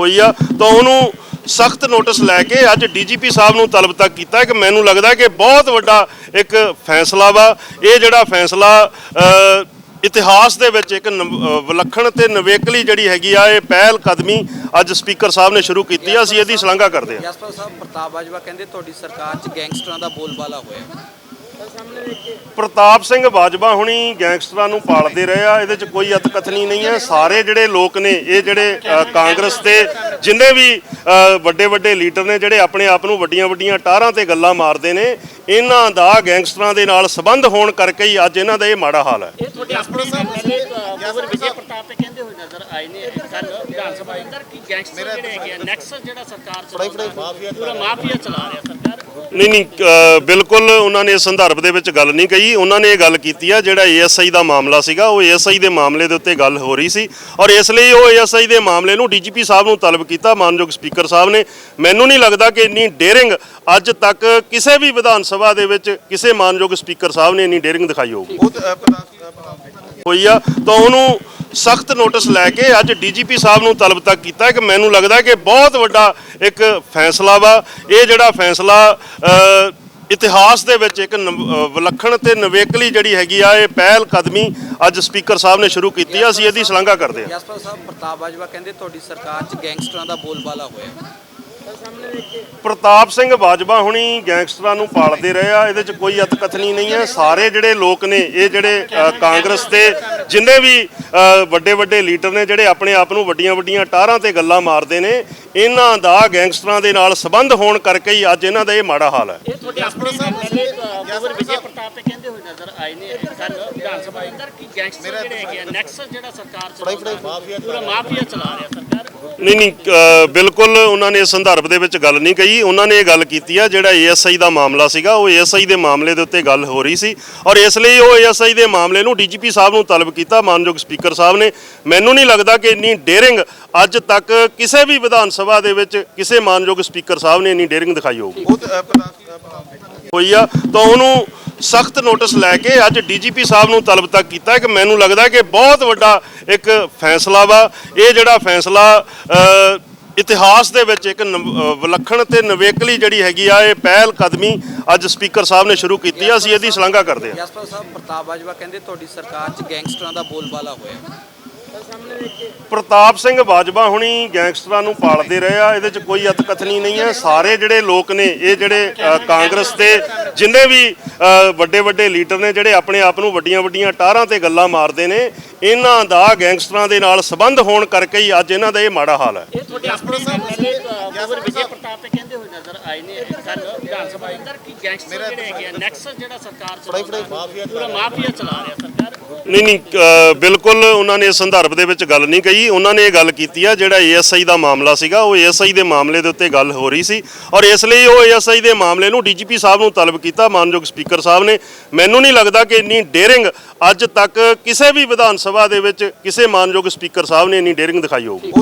ਹੋਈ ਆ, ਤਾਂ ਉਹਨੂੰ ਸਖਤ ਨੋਟਿਸ ਲੈ ਕੇ ਅੱਜ ਡੀਜੀਪੀ ਸਾਹਿਬ ਨੂੰ ਤਲਬ ਤੱਕ ਕੀਤਾ ਕਿ ਮੈਨੂੰ ਲੱਗਦਾ ਕਿ ਬਹੁਤ ਵੱਡਾ ਇੱਕ ਫੈਸਲਾ ਵਾ। ਇਹ ਜਿਹੜਾ ਫੈਸਲਾ ਇਤਿਹਾਸ ਦੇ ਵਿੱਚ ਇੱਕ ਨਵ- ਵਿਲੱਖਣ ਤੇ ਨਵੇਕਲੀ ਜਿਹੜੀ ਹੈਗੀ ਆ, ਇਹ ਪਹਿਲ ਕਦਮੀ ਅੱਜ ਸਪੀਕਰ ਸਾਹਿਬ ਨੇ ਸ਼ੁਰੂ ਕੀਤੀ ਆ, ਅਸੀਂ ਇਹਦੀ ਸ਼ਲਾਘਾ ਕਰਦੇ ਹਾਂ ਜਸਪਾਲ ਸਾਹਿਬ, ਪ੍ਰਤਾਪ ਬਾਜਵਾ ਕਹਿੰਦੇ, ਤੁਹਾਡੀ ਸਰਕਾਰ 'ਚ ਗੈਂਗਸਟਰਾਂ ਦਾ ਬੋਲਬਾਲਾ ਹੋਇਆ। ਪ੍ਰਤਾਪ ਸਿੰਘ ਬਾਜਵਾ ਹੁਣੀ ਗੈਂਗਸਟਰਾਂ ਨੂੰ ਪਾਲਦੇ ਰਹੇ ਆ ਇਹਦੇ ਚ ਕੋਈ ਅਤਕਥਨੀ ਨਹੀਂ ਹੈ। ਸਾਰੇ ਜਿਹੜੇ ਲੋਕ ਨੇ ਇਹ ਜਿਹੜੇ ਕਾਂਗਰਸ ਦੇ ਜਿੰਨੇ ਵੀ ਵੱਡੇ ਵੱਡੇ ਲੀਡਰ ਨੇ ਜਿਹੜੇ ਆਪਣੇ ਆਪ ਨੂੰ ਵੱਡੀਆਂ ਵੱਡੀਆਂ ਟਾਰਾਂ ਤੇ ਗੱਲਾਂ ਮਾਰਦੇ ਨੇ ਇਹਨਾਂ ਦਾ ਗੈਂਗਸਟਰਾਂ ਦੇ ਨਾਲ ਸੰਬੰਧ ਹੋਣ ਕਰਕੇ ਹੀ ਅੱਜ ਇਹਨਾਂ ਦਾ ਇਹ ਮਾੜਾ ਹਾਲ ਹੈ। ਇਹ ਤੁਹਾਡੇ ਆਪਣੇ ਐਮਐਲਏ ਕੁਵਰ ਵਿਜੇ ਪ੍ਰਤਾਪ ਤੇ ਕਹਿੰਦੇ ਹੋਏ ਨਜ਼ਰ ਆਏ ਨੇ ਕੱਲ ਵਿਧਾਨ ਸਭਾ ਅੰਦਰ ਕਿ ਗੈਂਗਸਟਰ ਜਿਹੜੇ ਹੈਗੇ ਆ? ਨੈਕਸਸ ਜਿਹੜਾ ਸਰਕਾਰ ਚਲਾਉਂਦਾ ਪੂਰਾ ਮਾਫੀਆ ਚਲਾ ਰਿਹਾ ਸਰਕਾਰ। ਨਹੀਂ ਨਹੀਂ ਬਿਲਕੁਲ ਉਹਨਾਂ ਨੇ ਇਸ ਸੰਦਰਭ ਦੇ ਵਿੱਚ ਗੱਲ ਨਹੀਂ ਕਹੀ। ਉਹਨਾਂ ਨੇ ਇਹ ਗੱਲ ਕੀਤੀ ਆ ਜਿਹੜਾ ਏਐਸਆਈ ਦਾ ਮਾਮਲਾ ਸੀਗਾ ਉਹ ਏਐਸਆਈ ਦੇ ਮਾਮਲੇ ਦੇ ਉੱਤੇ ਗੱਲ ਹੋ ਰਹੀ ਸੀ। ਔਰ ਇਸ ਲਈ ਉਹ ਏਐਸਆਈ ਦੇ ਮਾਮਲੇ ਨੂੰ ਡੀਜੀਪੀ ਸਾਹਿਬ ਨੂੰ ਤਲਬ ਕੀਤਾ ਮਾਨਯੋਗ ਸਪੀਕਰ ਸਾਹਿਬ ਨੇ। ਮੈਨੂੰ ਨਹੀਂ ਲੱਗਦਾ ਕਿ ਇੰਨੀ ਡੇਰਿੰਗ ਅੱਜ ਤੱਕ ਕਿਸੇ ਵੀ ਵਿਧਾਨ ਸਭਾ ਦੇ ਵਿੱਚ ਕਿਸੇ ਮਾਨਯੋਗ ਸਪੀਕਰ ਸਾਹਿਬ ਨੇ ਇੰਨੀ ਡੇਰਿੰਗ ਦਿਖਾਈ ਹੋਊਗੀ। ਹੋਈ ਆ, ਤਾਂ ਉਹਨੂੰ ਸਖਤ ਨੋਟਿਸ ਲੈ ਕੇ ਅੱਜ ਡੀਜੀਪੀ ਸਾਹਿਬ ਨੂੰ ਤਲਬ ਤੱਕ ਕੀਤਾ ਕਿ ਮੈਨੂੰ ਲੱਗਦਾ ਕਿ ਬਹੁਤ ਵੱਡਾ ਇੱਕ ਫੈਸਲਾ ਵਾ। ਇਹ ਜਿਹੜਾ ਫੈਸਲਾ ਇਤਿਹਾਸ ਦੇ ਵਿੱਚ ਇੱਕ ਨਵ- ਵਿਲੱਖਣ ਤੇ ਨਵੇਕਲੀ ਜਿਹੜੀ ਹੈਗੀ ਆ, ਇਹ ਪਹਿਲ ਕਦਮੀ ਅੱਜ ਸਪੀਕਰ ਸਾਹਿਬ ਨੇ ਸ਼ੁਰੂ ਕੀਤੀ ਆ। ਅਸੀਂ ਇਹਦੀ ਸ਼ਲਾਘਾ ਕਰਦੇ ਹਾਂ। ਜਸਪਾਲ ਸਾਹਿਬ, ਪ੍ਰਤਾਪ ਬਾਜਵਾ ਕਹਿੰਦੇ, ਤੁਹਾਡੀ ਸਰਕਾਰ 'ਚ ਗੈਂਗਸਟਰਾਂ ਦਾ ਬੋਲਬਾਲਾ ਹੋਇਆ ਪ੍ਰਤਾਪ ਸਿੰਘ ਬਾਜਵਾ ਹੁਣੀ ਗੈਂਗਸਟਰਾਂ ਨੂੰ ਪਾਲਦੇ ਰਹੇ ਆ ਇਹਦੇ ਚ ਕੋਈ ਅਤਕਥਨੀ ਨਹੀਂ ਹੈ। ਸਾਰੇ ਜਿਹੜੇ ਲੋਕ ਨੇ ਇਹ ਜਿਹੜੇ ਕਾਂਗਰਸ ਦੇ ਜਿੰਨੇ ਵੀ ਵੱਡੇ ਵੱਡੇ ਲੀਡਰ ਨੇ ਜਿਹੜੇ ਆਪਣੇ ਆਪ ਨੂੰ ਵੱਡੀਆਂ ਵੱਡੀਆਂ ਟਾਰਾਂ ਤੇ ਗੱਲਾਂ ਮਾਰਦੇ ਨੇ ਇਹਨਾਂ ਦਾ ਗੈਂਗਸਟਰਾਂ ਦੇ ਨਾਲ ਸੰਬੰਧ ਹੋਣ ਕਰਕੇ ਹੀ ਅੱਜ ਇਹਨਾਂ ਦਾ ਇਹ ਮਾੜਾ ਹਾਲ ਹੈ। ਇਹ ਤੁਹਾਡੇ ਆਪਣੇ ਐਮਐਲਏ ਕੁਵਰ ਵਿਜੇ ਪ੍ਰਤਾਪ ਤੇ ਕਹਿੰਦੇ ਹੋਏ ਨਜ਼ਰ ਆਏ ਨੇ ਕੱਲ ਵਿਧਾਨ ਸਭਾ ਦੇ ਅੰਦਰ ਕਿ ਗੈਂਗਸਟਰ ਜਿਹੜੇ ਹੈਗੇ ਆ ਨੈਕਸਸ ਜਿਹੜਾ ਸਰਕਾਰ ਚਲਾਉਂਦਾ ਪੂਰਾ ਮਾਫੀਆ ਚਲਾ ਰਿਹਾ। ਸਰਕਾਰ ਨਹੀਂ ਨਹੀਂ ਬਿਲਕੁਲ ਉਹਨਾਂ ਨੇ ਇਸ ਸੰਦਰਭ ਦੇ ਵਿੱਚ ਗੱਲ ਨਹੀਂ ਕਹੀ। ਉਹਨਾਂ ਨੇ ਇਹ ਗੱਲ ਕੀਤੀ ਆ ਜਿਹੜਾ ਏਐਸਆਈ ਦਾ ਮਾਮਲਾ ਸੀਗਾ ਉਹ ਏਐਸਆਈ ਦੇ ਮਾਮਲੇ ਦੇ ਉੱਤੇ ਗੱਲ ਹੋ ਰਹੀ ਸੀ। ਔਰ ਇਸ ਲਈ ਉਹ ਏਐਸਆਈ ਦੇ ਮਾਮਲੇ ਨੂੰ ਡੀਜੀਪੀ ਸਾਹਿਬ ਨੂੰ ਤਲਬ ਕੀਤਾ ਮਾਨਯੋਗ ਸਪੀਕਰ ਸਾਹਿਬ ਨੇ। ਮੈਨੂੰ ਨਹੀਂ ਲੱਗਦਾ ਕਿ ਇੰਨੀ ਡੇਰਿੰਗ ਅੱਜ ਤੱਕ ਕਿਸੇ ਵੀ ਵਿਧਾਨ ਸਭਾ ਦੇ ਵਿੱਚ ਕਿਸੇ ਮਾਨਯੋਗ ਸਪੀਕਰ ਸਾਹਿਬ ਨੇ ਇੰਨੀ ਡੇਰਿੰਗ ਦਿਖਾਈ ਹੋਊਗੀ। ਹੋਈ ਆ ਤਾਂ ਉਹਨੂੰ ਸਖਤ ਨੋਟਿਸ ਲੈ ਕੇ ਅੱਜ ਡੀਜੀਪੀ ਸਾਹਿਬ ਨੂੰ ਤਲਬ ਤੱਕ ਕੀਤਾ ਕਿ ਮੈਨੂੰ ਲੱਗਦਾ ਕਿ ਬਹੁਤ ਵੱਡਾ ਇੱਕ ਫੈਸਲਾ ਵਾ। ਇਹ ਜਿਹੜਾ ਫੈਸਲਾ ਇਤਿਹਾਸ ਦੇ ਵਿੱਚ ਇੱਕ ਨਵ- ਵਿਲੱਖਣ ਤੇ ਨਵੇਕਲੀ ਜਿਹੜੀ ਹੈਗੀ ਆ, ਇਹ ਪਹਿਲ ਕਦਮੀ ਅੱਜ ਸਪੀਕਰ ਸਾਹਿਬ ਨੇ ਸ਼ੁਰੂ ਕੀਤੀ ਆ। ਅਸੀਂ ਇਹਦੀ ਸ਼ਲਾਘਾ ਕਰਦੇ ਹਾਂ। ਜਸਪਾਲ ਸਾਹਿਬ, ਪ੍ਰਤਾਪ ਬਾਜਵਾ ਕਹਿੰਦੇ, ਤੁਹਾਡੀ ਸਰਕਾਰ 'ਚ ਗੈਂਗਸਟਰਾਂ ਦਾ ਬੋਲਬਾਲਾ ਹੋਇਆ। ਪ੍ਰਤਾਪ ਸਿੰਘ ਬਾਜਵਾ ਹੁਣੀ ਗੈਂਗਸਟਰਾਂ ਨੂੰ ਪਾਲਦੇ ਰਹੇ ਆ ਇਹਦੇ ਚ ਕੋਈ ਅਤਕਥਨੀ ਨਹੀਂ ਹੈ। ਸਾਰੇ ਜਿਹੜੇ ਲੋਕ ਨੇ ਇਹ ਜਿਹੜੇ ਕਾਂਗਰਸ ਦੇ ਜਿੰਨੇ ਵੀ ਵੱਡੇ ਵੱਡੇ ਲੀਡਰ ਨੇ ਜਿਹੜੇ ਆਪਣੇ ਆਪ ਨੂੰ ਵੱਡੀਆਂ ਵੱਡੀਆਂ ਟਾਰਾਂ ਤੇ ਗੱਲਾਂ ਮਾਰਦੇ ਨੇ ਇਹਨਾਂ ਦਾ ਗੈਂਗਸਟਰਾਂ ਦੇ ਨਾਲ ਸੰਬੰਧ ਹੋਣ ਕਰਕੇ ਹੀ ਅੱਜ ਇਹਨਾਂ ਦਾ ਇਹ ਮਾੜਾ ਹਾਲ ਹੈ। ਇਹ ਤੁਹਾਡੇ ਆਪਣੇ ਕੁਵਰ ਵਿਜੇ ਪ੍ਰਤਾਪ ਤੇ ਕਹਿੰਦੇ ਹੋਏ ਨਜ਼ਰ ਆਏ ਨੇ। ਕੱਲ ਵਿਧਾਨ ਸਭਾ ਦੇ ਅੰਦਰ ਕਿ ਗੈਂਗਸਟਰ ਜਿਹੜੇ ਹੈਗੇ ਆ ਨੈਕਸਸ ਜਿਹੜਾ ਸਰਕਾਰ ਚਲਾਉਂਦਾ ਪੂਰਾ ਮਾਫੀਆ ਚਲਾ ਰਿਹਾ ਸਰਕਾਰ। ਨਹੀਂ ਨਹੀਂ ਬਿਲਕੁਲ ਉਹਨਾਂ ਨੇ ਇਸ ਸੰਦਰਭ ਦੇ ਵਿੱਚ ਗੱਲ ਨਹੀਂ ਕਹੀ। ਉਹਨਾਂ ਨੇ ਇਹ ਗੱਲ ਕੀਤੀ ਆ ਜਿਹੜਾ ਏਐਸਆਈ ਦਾ ਮਾਮਲਾ ਸੀਗਾ ਉਹ ਏਐਸਆਈ ਦੇ ਮਾਮਲੇ ਦੇ ਉੱਤੇ ਗੱਲ ਹੋ ਰਹੀ ਸੀ। ਔਰ ਇਸ ਲਈ ਉਹ ਏਐਸਆਈ ਦੇ ਮਾਮਲੇ ਨੂੰ ਡੀਜੀਪੀ ਸਾਹਿਬ ਨੂੰ ਤਲਬ ਕੀਤਾ ਮਾਨਯੋਗ ਸਪੀਕਰ ਸਾਹਿਬ ਨੇ। ਮੈਨੂੰ ਨਹੀਂ ਲੱਗਦਾ ਕਿ ਇੰਨੀ ਡੇਰਿੰਗ ਅੱਜ ਤੱਕ ਕਿਸੇ ਵੀ ਵਿਧਾਨ ਸਭਾ ਦੇ ਵਿੱਚ ਕਿਸੇ ਮਾਨਯੋਗ ਸਪੀਕਰ ਸਾਹਿਬ ਨੇ ਇੰਨੀ ਡੇਰਿੰਗ ਦਿਖਾਈ ਹੋਊਗੀ।